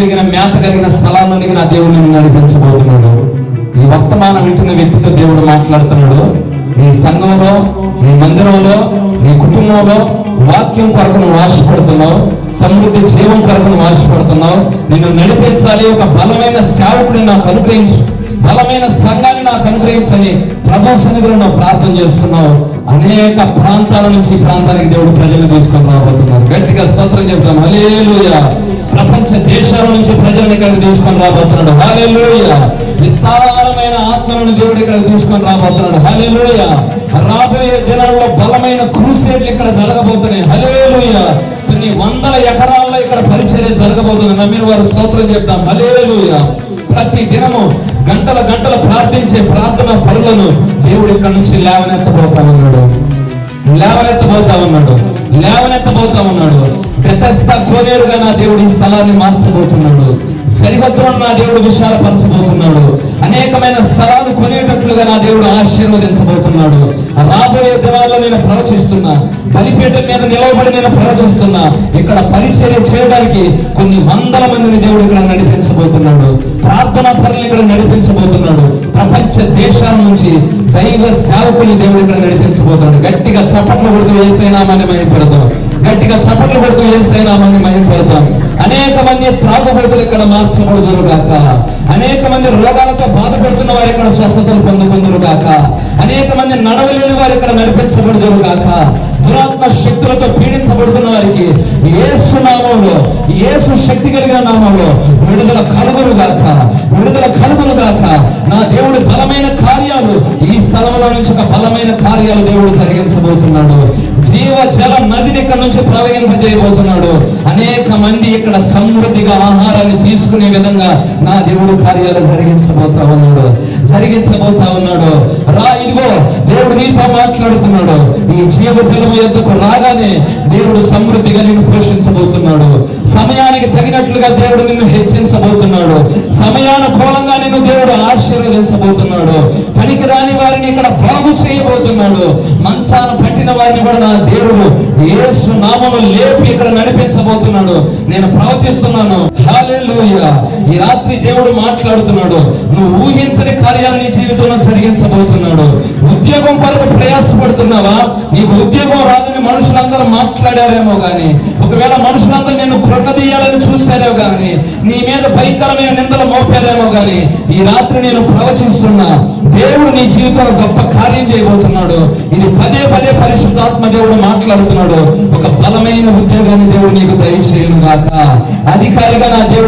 కలిగిన మేత కలిగిన స్థలాల్లోనికి నా దేవుడు నిన్ను నడిపించబోతున్నాడు ఈ వర్తమానం వింటున్న వ్యక్తితో దేవుడు మాట్లాడుతున్నాడు. నీ సంఘంలో నీ మందిరంలో నీ కుటుంబంలో వాక్యం కొరకు నువ్వు ఆశపడుతున్నావు. సమృద్ధి జీవం కొరకు నువ్వు ఆశపడుతున్నావు. నిన్ను నడిపించాలి ఒక బలమైన సేవకుడిని నాకు అనుగ్రహించు. బలమైన సంఘాన్ని నాకు అనుగ్రహించని ప్రభు సన్నిధిలో నువ్వు ప్రార్థన చేస్తున్నావు. అనేక ప్రాంతాల నుంచి ఈ ప్రాంతానికి దేవుడు ప్రజలు తీసుకొని రాబోతున్నారు. గట్టిగా స్తోత్రం చెప్తాం. హల్లెలూయా. ప్రపంచ దేశాల నుంచి ప్రజలను ఇక్కడికి తీసుకొని రాబోతున్నాడు. హాలేలోయ విస్తారమైన ఆత్మలను దేవుడు ఇక్కడికి తీసుకొని రాబోతున్నాడు. హల్లెలూయా. రాబోయే దినాల్లో బలమైన క్రూసేట్లు ఇక్కడ జరగబోతున్నాయి. హల్లెలూయా. కొన్ని వందల ఎకరాల్లో ఇక్కడ పరిచర్య జరగబోతుంది. నమ్మిన వారు స్తోత్రం చెప్తాం. హలేలుయ ప్రతి దినము గంటల గంటలు ప్రార్థించే ప్రార్థన పనులను దేవుడు ఇక్కడ నుంచి లేవనెత్తబోతా ఉన్నాడు. లేవనెత్తబోతా ఉన్నాడు. లేవనెత్తబోతా ఉన్నాడు. గతస్థ కోనేరుగా నా దేవుడు ఈ స్థలాన్ని మార్చబోతున్నాడు. సరిహద్దులను నా దేవుడు విశాలపరచబోతున్నాడు. అనేకమైన స్థలాలు కొనేటట్లుగా నా దేవుడు ఆశీర్వదించబోతున్నాడు. రాబోయే దినాల్లో నేను ప్రవచిస్తున్నా. బలిపీఠ మీద నిలవబడి నేను ప్రవచిస్తున్నా. ఇక్కడ పరిచర్య చేయడానికి కొన్ని వందల మందిని దేవుడు ఇక్కడ నడిపించబోతున్నాడు. ప్రార్థనా పనులు ఇక్కడ నడిపించబోతున్నాడు. ప్రపంచ దేశాల నుంచి దైవ సేవకుని దేవుడు ఇక్కడ నడిపించబోతున్నాడు. గట్టిగా చప్పట్లు కొడుతూ ఏసైనామని మైపడదాం గట్టిగా చప్పట్లు కొడుతూ ఏసైనామని మైపడదాం అనేక మంది త్రాగుబోతులు ఇక్కడ మార్చబడుదురు గాక అనేక మంది రోగాలతో బాధపడుతున్న వారు ఇక్కడ స్వస్థతలు పొందుకుందరు గాక అనేక మంది నడవలేని వారు ఇక్కడ నడిపించబడుదురు గాక దురాత్మ శక్తులతో పీడించబడుతున్న వారికి ఏసు నామంలో ఏసు శక్తి కలిగిన నామంలో విడుదల కలుగురు గాక విడుదల కలుగును గాక. నా దేవుడు బలమైన కార్యాలు. ఈ స్థలంలో నుంచి ఒక బలమైన కార్యాలు దేవుడు జరిగించబోతున్నాడు. జీవ జల నదిని ఇక్కడ నుంచి ప్రవహింపజేయబోతున్నాడు. అనేక మంది ఇక్కడ సమృద్ధిగా ఆహారాన్ని తీసుకునే విధంగా నా దేవుడు కార్యాలు జరిగించబోతా ఉన్నాడు. జరిగించబోతా ఉన్నాడు. దేవుడు నీతో మాట్లాడుతున్నాడు. ఈ జీవ జలము ఎద్దుకు రాగానే దేవుడు సమృద్ధిగా నిన్ను పోషించబోతున్నాడు. సమయానికి తగినట్లుగా దేవుడు నిన్ను హెచ్చించబోతున్నాడు. సమయానుకూల నిన్ను దేవుడు ఆశీర్వదించబోతున్నాడు. పనికి రాని వారిని ఇక్కడ బాగు చేయబోతున్నాడు. మంచాన పట్టిన వారిని కూడా నా దేవుడు ఏసు నామను లేపి ఇక్కడ నడిపించబోతున్నాడు. నేను ప్రవచిస్తున్నాను. ఈ రాత్రి దేవుడు మాట్లాడుతున్నాడు. నువ్వు ఊహించని కార్యాన్ని జీవితంలో జరిగించబోతున్నాడు. ఉద్యోగం కొరకు ప్రయాసపడుతున్నావా? నీకు ఉద్యోగం రాదని మనుషులందరూ మాట్లాడారేమో గాని ఒకవేళ మనుషులందరూ నేను కృత చూశారేమో కానీ నీ మీద భయంకరమైన నిందలు మోపారేమో గాని ఈ రాత్రి నేను ప్రవచిస్తున్నా దేవుడు నీ జీవితంలో గొప్ప కార్యం చేయబోతున్నాడు. ఇది పదే పదే పరిశుద్ధాత్మ దేవుడు మాట్లాడుతున్నాడు. ఒక బలమైన ఉద్యోగాన్ని దేవుడు నీకు దయచేయను గాక అధికారిగా నా దేవుడు